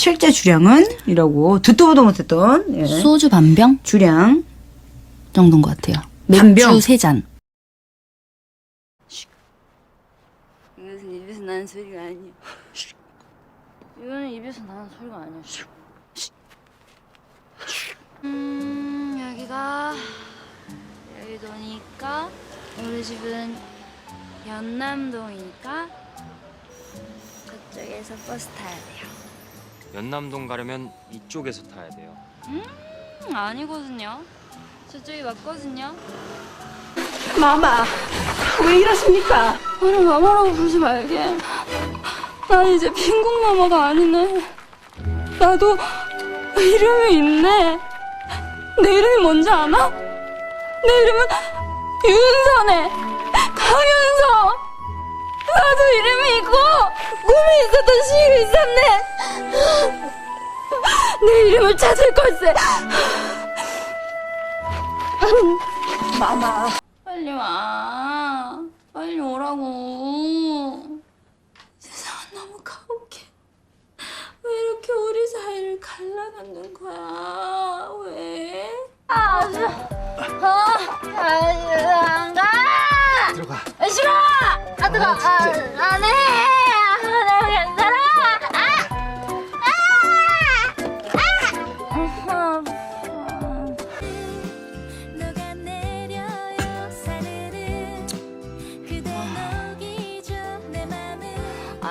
실제 주량은 이라고 듣도 보도 못했던 예. 소주 반병 주량 정도인 것 같아요. 반병. 맥주 세 잔. 이것은 입에서 나는 소리가 아니야. 이거는 입에서 나는 소리가 아니야. 음 여기가 여의도니까 우리 집은 연남동이니까 그쪽에서 버스 타야 돼요. 연남동 가려면 이쪽에서 타야 돼요. 음 아니거든요. 저쪽이 맞거든요. 마마, 왜 이러십니까? 나를 마마라고 부르지 말게. 난 이제 빈국 마마가 아니네. 나도 이름이 있네. 내 이름이 뭔지 아나? 내 이름은 윤선혜, 강윤서. 나도 이름이 있고 꿈이 있었던 시일이 있었네. 내 이름을 찾을 걸세. 마마, 빨리 와. 빨리 오라고. 세상은 너무 가혹해. 왜 이렇게 우리 사이를 갈라놓는 거야? 왜? 아, 싫어. 아, 아, 안 가. 들어가. 아, 싫어. 아, 뜨거. 아, 안 해.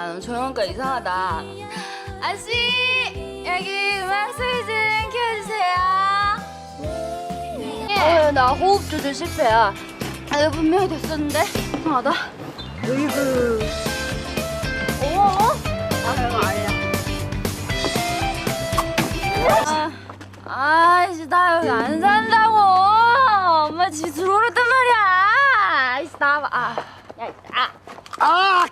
아, 조용하니까 이상하다. 아씨, 여기 음악 소리 좀 켜주세요. 어, 나 호흡 조절 실패야. 아, 이거 분명히 됐었는데 이상하다. 으이구. 어? 어? 아, 이거 아니야. 아, 아, 이제 나 여기 안 산다고. 엄마 집 들어오랬단 말이야. 이씨 나와봐. 아, 야, 아.